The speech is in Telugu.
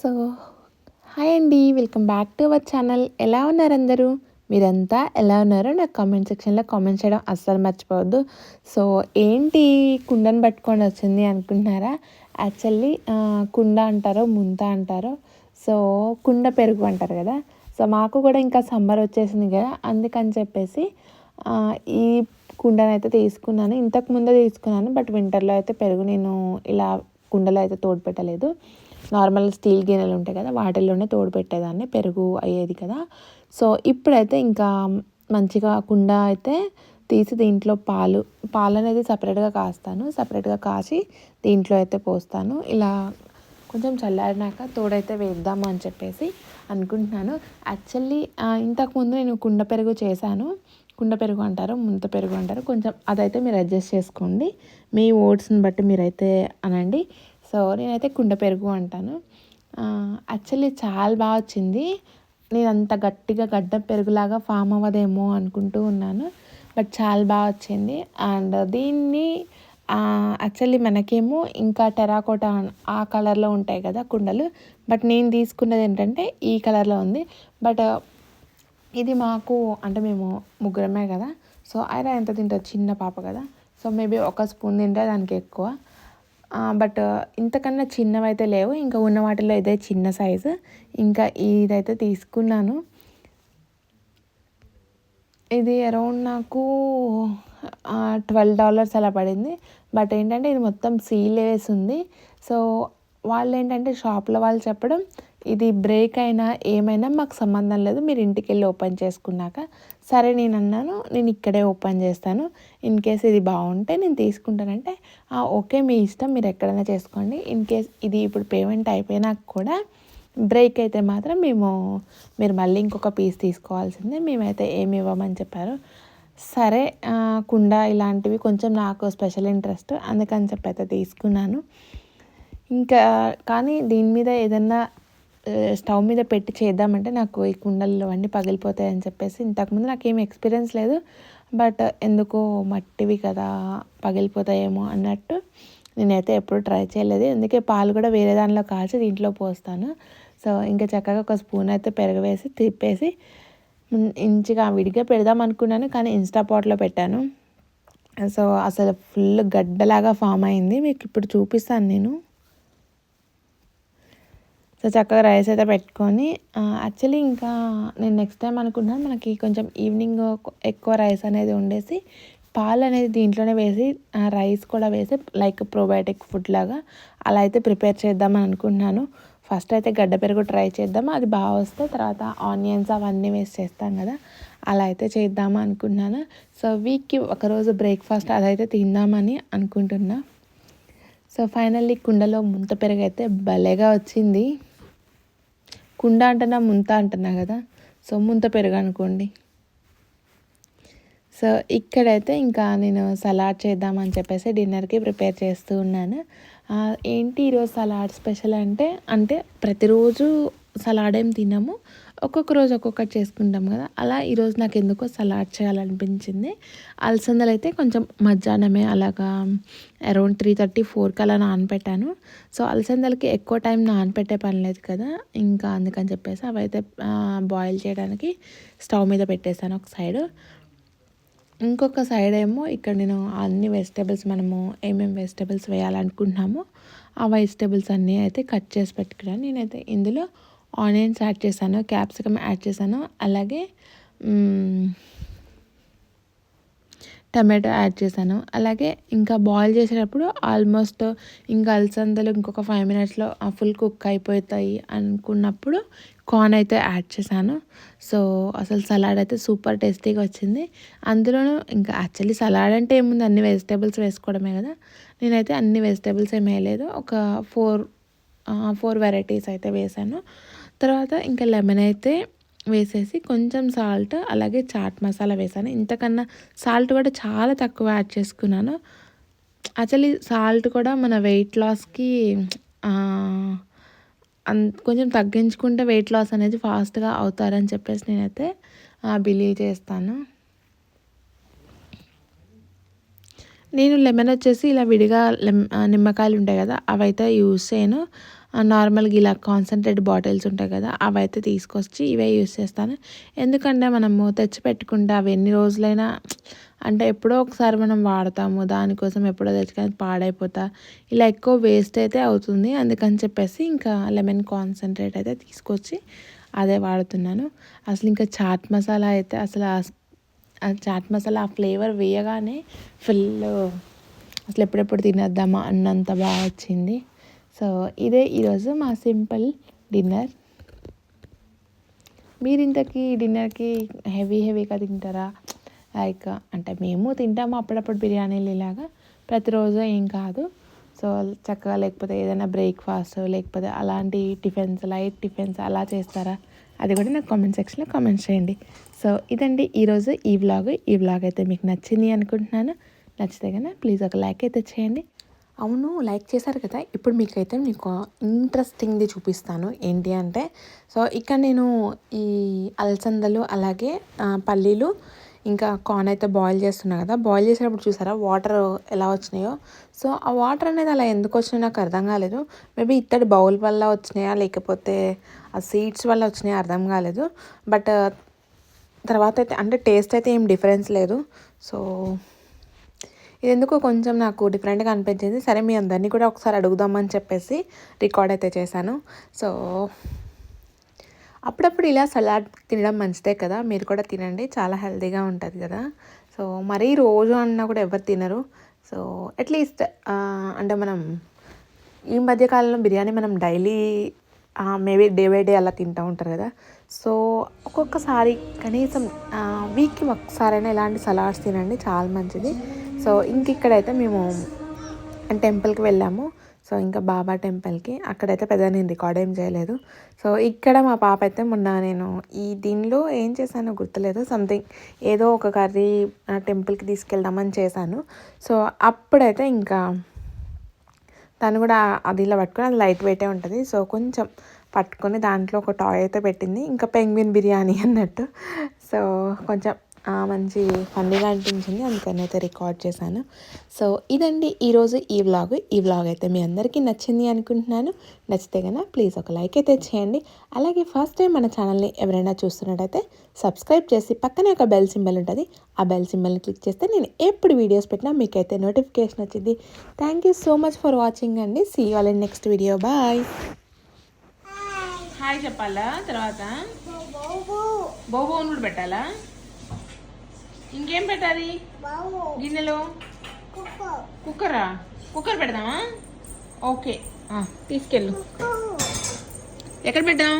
సో హాయ్ అండి welcome back to our channel. ఎలా ఉన్నారు అందరూ? మీరంతా ఎలా ఉన్నారో నాకు కామెంట్ సెక్షన్లో కామెంట్ చేయడం అస్సలు మర్చిపోవద్దు. సో ఏంటి కుండను పట్టుకొని వచ్చింది అనుకుంటున్నారా? యాక్చువల్లీ కుండ అంటారో ముంత అంటారో. సో కుండ పెరుగు అంటారు కదా. సో మాకు కూడా ఇంకా సమ్మర్ వచ్చేసింది కదా అందుకని చెప్పేసి ఈ కుండను అయితే తీసుకున్నాను. ఇంతకు ముందే తీసుకున్నాను బట్ వింటర్లో అయితే పెరుగు నేను ఇలా కుండలో అయితే తోడు పెట్టలేదు నార్మల్ స్టీల్ గిన్నెలు ఉంటాయి కదా వాటిల్లోనే తోడు పెట్టేదాన్ని పెరుగు అయ్యేది కదా. సో ఇప్పుడైతే ఇంకా మంచిగా కుండ అయితే తీసి దీంట్లో పాలు పాలు అనేది సపరేట్గా కాస్తాను సపరేట్గా కాసి దీంట్లో అయితే పోస్తాను. ఇలా కొంచెం చల్లారినాక తోడైతే వేద్దాము అని చెప్పేసి అనుకుంటున్నాను. యాక్చువల్లీ ఇంతకుముందు నేను కుండ పెరుగు చేశాను. కుండ పెరుగు అంటారు ముంత పెరుగు అంటారు. కొంచెం అదైతే మీరు అడ్జస్ట్ చేసుకోండి. మీ ఓట్స్ని బట్టి మీరైతే అనండి. సో నేనైతే కుండ పెరుగు అంటాను. యాక్చువల్లీ చాలా బాగా వచ్చింది. నేను అంత గట్టిగా గడ్డ పెరుగులాగా ఫామ్ అవ్వదేమో అనుకుంటూ ఉన్నాను. బట్ చాలా బాగా వచ్చింది. అండ్ దీన్ని యాక్చువల్లీ మనకేమో ఇంకా టెరాకోటా ఆ కలర్లో ఉంటాయి కదా కుండలు. బట్ నేను తీసుకున్నది ఏంటంటే ఈ కలర్లో ఉంది. బట్ ఇది మాకు అంటే మేము ముగ్గురమే కదా. సో ఐరా ఎంత తింటుంది చిన్న పాప కదా. సో మేబీ ఒక స్పూన్ తింటే దానికి ఎక్కువ. బట్ ఇంతకన్నా చిన్నవైతే లేవు. ఇంకా ఉన్న వాటిలో ఇదే చిన్న సైజు. ఇంకా ఇదైతే తీసుకున్నాను. ఇది అరౌండ్ నాకు ట్వెల్వ్ డాలర్స్ అలా పడింది. బట్ ఏంటంటే ఇది మొత్తం సీల్ వేసి ఉంది. సో వాళ్ళు ఏంటంటే షాప్లో వాళ్ళు చెప్పడం ఇది బ్రేక్ అయినా ఏమైనా మాకు సంబంధం లేదు. మీరు ఇంటికి వెళ్ళి ఓపెన్ చేసుకున్నాక సరే నేను అన్నాను నేను ఇక్కడే ఓపెన్ చేస్తాను. ఇన్ కేస్ ఇది బాగుంటే నేను తీసుకుంటానంటే ఓకే మీ ఇష్టం మీరు ఎక్కడైనా చేసుకోండి. ఇన్ కేస్ ఇది ఇప్పుడు పేమెంట్ అయిపోయినాక కూడా బ్రేక్ అయితే మాత్రం మేము మీరు మళ్ళీ ఇంకొక పీస్ తీసుకోవాల్సిందే. మేమైతే ఏమి ఇవ్వమని చెప్పారు. సరే కుండ ఇలాంటివి కొంచెం నాకు స్పెషల్ ఇంట్రెస్ట్ అందుకని చెప్పి అయితే తీసుకున్నాను. ఇంకా కానీ దీని మీద ఏదన్నా స్టవ్ మీద పెట్టి చేద్దామంటే నాకు ఈ కుండలు అన్నీ పగిలిపోతాయని చెప్పేసి ఇంతకుముందు నాకు ఏమి ఎక్స్పీరియన్స్ లేదు. బట్ ఎందుకో మట్టివి కదా పగిలిపోతాయేమో అన్నట్టు నేనైతే ఎప్పుడు ట్రై చేయలేదు. అందుకే పాలు కూడా వేరే దానిలో కాల్చి దీంట్లో పోస్తాను. సో ఇంకా చక్కగా ఒక స్పూన్ అయితే పెరగవేసి తిప్పేసి ఇంచుగా విడిగా పెడదాం అనుకున్నాను కానీ ఇన్స్టా పాట్లో పెట్టాను. సో అసలు ఫుల్ గడ్డలాగా ఫామ్ అయింది. మీకు ఇప్పుడు చూపిస్తాను నేను. సో చక్కగా రైస్ అయితే పెట్టుకొని యాక్చువల్లీ ఇంకా నేను నెక్స్ట్ టైం అనుకున్నాను మనకి కొంచెం ఈవినింగ్ ఎక్కువ రైస్ అనేది ఉండేసి పాలు అనేది దీంట్లోనే వేసి రైస్ కూడా వేసి లైక్ ప్రోబయోటిక్ ఫుడ్ లాగా అలా అయితే ప్రిపేర్ చేద్దామని అనుకుంటున్నాను. ఫస్ట్ అయితే గడ్డ పెరుగు ట్రై చేద్దాం. అది బాగా వస్తే తర్వాత ఆనియన్స్ అవన్నీ వేసి చేస్తాం కదా అలా అయితే చేద్దామా అనుకున్నాను సో వీక్కి ఒకరోజు బ్రేక్ఫాస్ట్ అదైతే తిందామని అనుకుంటున్నా. సో ఫైనల్లీ కుండలో ముంత పెరుగు అయితే భలేగా వచ్చింది. కుండ అంటున్నా ముంత అంటున్నా కదా. సో ముంత పెరుగు అనుకోండి సో ఇక్కడైతే ఇంకా నేను సలాడ్ చేద్దామని చెప్పేసి డిన్నర్కి ప్రిపేర్ చేస్తూ ఉన్నాను. ఏంటి ఈరోజు సలాడ్ స్పెషల్ అంటే అంటే ప్రతిరోజు సలాడ్ ఏం తినము. ఒక్కొక్క రోజు ఒక్కొక్కటి చేసుకుంటాం కదా. అలా ఈరోజు నాకు ఎందుకో సలాడ్ చేయాలనిపించింది. అలసందలు అయితే కొంచెం మధ్యాహ్నమే అలాగా అరౌండ్ త్రీ థర్టీ ఫోర్కి అలా నానపెట్టాను. సో అలసందలకి ఎక్కువ టైం నానపెట్టే పని లేదు కదా. ఇంకా అందుకని చెప్పేసి అవైతే బాయిల్ చేయడానికి స్టవ్ మీద పెట్టేశాను ఒక సైడ్ ఇంకొక సైడ్ ఏమో ఇక్కడ నేను అన్ని వెజిటేబుల్స్ మనము ఏమేమి వెజిటేబుల్స్ వేయాలనుకుంటున్నామో ఆ వెజిటేబుల్స్ అన్నీ అయితే కట్ చేసి పెట్టుకున్నాను. నేనైతే ఇందులో ఆనియన్స్ యాడ్ చేశాను క్యాప్సికమ్ యాడ్ చేశాను అలాగే టమాటో యాడ్ చేశాను. అలాగే ఇంకా బాయిల్ చేసేటప్పుడు ఆల్మోస్ట్ ఇంకా అలసందలు ఇంకొక ఫైవ్ మినిట్స్లో ఫుల్ కుక్ అయిపోతాయి అనుకున్నప్పుడు కార్న్ అయితే యాడ్ చేశాను. సో అసలు సలాడ్ అయితే సూపర్ టేస్టీగా వచ్చింది. అందులోనూ ఇంకా యాక్చువల్లీ సలాడ్ అంటే ఏముంది? అన్ని వెజిటేబుల్స్ వేసుకోవడమే కదా. నేనైతే అన్ని వెజిటేబుల్స్ ఏం వేయలేదు. ఒక ఫోర్ ఫోర్ వెరైటీస్ అయితే వేసాను. తర్వాత ఇంకా లెమన్ అయితే వేసేసి కొంచెం సాల్ట్ అలాగే చాట్ మసాలా వేసాను. ఇంతకన్నా సాల్ట్ కూడా చాలా తక్కువ యాడ్ చేసుకున్నాను. యాక్చువల్లీ సాల్ట్ కూడా మన వెయిట్ లాస్కి కొంచెం తగ్గించుకుంటే వెయిట్ లాస్ అనేది ఫాస్ట్గా అవుతారని చెప్పేసి నేనైతే బిలీవ్ చేస్తాను. నేను లెమన్ వచ్చేసి ఇలా విడిగా నిమ్మకాయలు ఉంటాయి కదా అవైతే యూస్ చేయను. నార్మల్గా ఇలా కాన్సన్ట్రేట్ బాటిల్స్ ఉంటాయి కదా అవైతే తీసుకొచ్చి ఇవే యూస్ చేస్తాను. ఎందుకంటే మనము తెచ్చి పెట్టుకుంటే అవి ఎన్ని రోజులైనా అంటే ఎప్పుడో ఒకసారి మనం వాడతాము దానికోసం ఎప్పుడో తెచ్చుకొని పాడైపోతా ఇలా ఎక్కువ వేస్ట్ అయితే అవుతుంది. అందుకని చెప్పేసి ఇంకా లెమన్ కాన్సన్ట్రేట్ అయితే తీసుకొచ్చి అదే వాడుతున్నాను. అసలు ఇంకా చాట్ మసాలా అయితే అసలు చాట్ మసాలా ఆ ఫ్లేవర్ వేయగానే ఫుల్ అసలు ఎప్పుడెప్పుడు తినేద్దామా అన్నంత బాగా వచ్చింది. సో ఇదే ఈరోజు మా సింపుల్ డిన్నర్. మీరు ఇంతకీ డిన్నర్కి హెవీ హెవీగా తింటారా? లైక్ అంటే మేము తింటాము అప్పుడప్పుడు బిర్యానీలు ఇలాగా. ప్రతిరోజు ఏం కాదు. సో చక్కగా లేకపోతే ఏదైనా బ్రేక్ఫాస్ట్ లేకపోతే అలాంటి టిఫిన్స్ లైట్ టిఫిన్స్ అలా చేస్తారా? అది కూడా నాకు కామెంట్ సెక్షన్లో కామెంట్ చేయండి. సో ఇదండి ఈరోజు ఈ వ్లాగ్ ఈ వ్లాగ్ అయితే మీకు నచ్చింది అనుకుంటున్నాను. నచ్చితే కన్నా ప్లీజ్ ఒక లైక్ అయితే చేయండి. అవును లైక్ చేశారు కదా. ఇప్పుడు మీకైతే మీకు ఇంట్రెస్టింగ్ది చూపిస్తాను. ఏంటి అంటే సో ఇక్కడ నేను ఈ అలసందలు అలాగే పల్లీలు ఇంకా కార్న్ అయితే బాయిల్ చేస్తున్నా కదా బాయిల్ చేసేటప్పుడు చూసారా వాటర్ ఎలా వచ్చినాయో? సో ఆ వాటర్ అనేది అలా ఎందుకు వచ్చినాయో నాకు అర్థం కాలేదు. మేబీ ఇత్తడి బౌల్ వల్ల వచ్చినాయా లేకపోతే ఆ సీడ్స్ వల్ల వచ్చినాయా అర్థం కాలేదు. బట్ uh, తర్వాత అయితే అంటే టేస్ట్ అయితే ఏం డిఫరెన్స్ లేదు. సో ఇది ఎందుకో కొంచెం నాకు డిఫరెంట్గా అనిపించింది. సరే మీ అందరినీ కూడా ఒకసారి అడుగుదామని చెప్పేసి రికార్డ్ అయితే చేశాను. సో అప్పుడప్పుడు ఇలా సలాడ్ తినడం మంచిదే కదా మీరు కూడా తినండి చాలా హెల్తీగా ఉంటుంది కదా. సో మరీ రోజు అన్నా కూడా ఎవరు తినరు. సో అట్లీస్ట్ అంటే మనం ఈ మధ్యకాలంలో బిర్యానీ మనం daily maybe day by day అలా తింటూ ఉంటారు కదా. సో ఒక్కొక్కసారి కనీసం వీక్కి ఒకసారైనా ఇలాంటి సలాడ్స్ తినండి చాలా మంచిది. సో ఇంక ఇక్కడైతే మేము టెంపుల్కి వెళ్ళాము. సో ఇంకా బాబా టెంపుల్కి. అక్కడైతే పెద్ద నేను రికార్డ్ ఏం చేయలేదు. సో ఇక్కడ మా పాప అయితే మొన్న నేను ఈ దీనిలో ఏం చేశానో గుర్తులేదు. సంథింగ్ ఏదో ఒక కర్రీ టెంపుల్కి తీసుకెళ్దామని చేశాను. సో అప్పుడైతే ఇంకా తను కూడా అది ఇలా పట్టుకొని అది లైట్ వెయిటే ఉంటుంది. సో కొంచెం పట్టుకొని దాంట్లో ఒక టాయ్ అయితే పెట్టింది. ఇంకా పెంగ్విన్ బిర్యానీ అన్నట్టు. సో కొంచెం మంచి ఫన్నీగా అనిపించింది. అందుకని అయితే రికార్డ్ చేశాను. సో ఇదండి ఈరోజు ఈ వ్లాగ్. ఈ వ్లాగ్ అయితే మీ అందరికీ నచ్చింది అనుకుంటున్నాను. నచ్చితే కనుక ప్లీజ్ ఒక లైక్ అయితే చేయండి. అలాగే ఫస్ట్ టైం మన ఛానల్ని ఎవరైనా చూస్తున్నట్టయితే సబ్స్క్రైబ్ చేసి పక్కనే ఒక బెల్ సింబల్ ఉంటుంది. ఆ బెల్ సింబల్ని క్లిక్ చేస్తే నేను ఎప్పుడు వీడియోస్ పెట్టినా మీకైతే నోటిఫికేషన్ వచ్చింది thank you so much for watching అండి. See all in next video bye hi చెప్పాలా? తర్వాత? బోబోన్ కూడా పెట్టాలా? ఇంకేం పెట్టాలి? గిన్నెలో? కుక్కరా. కుక్కర్? పెడదామా? ఓకే. తీసుకెళ్ళు. ఎక్కడ పెట్టాం?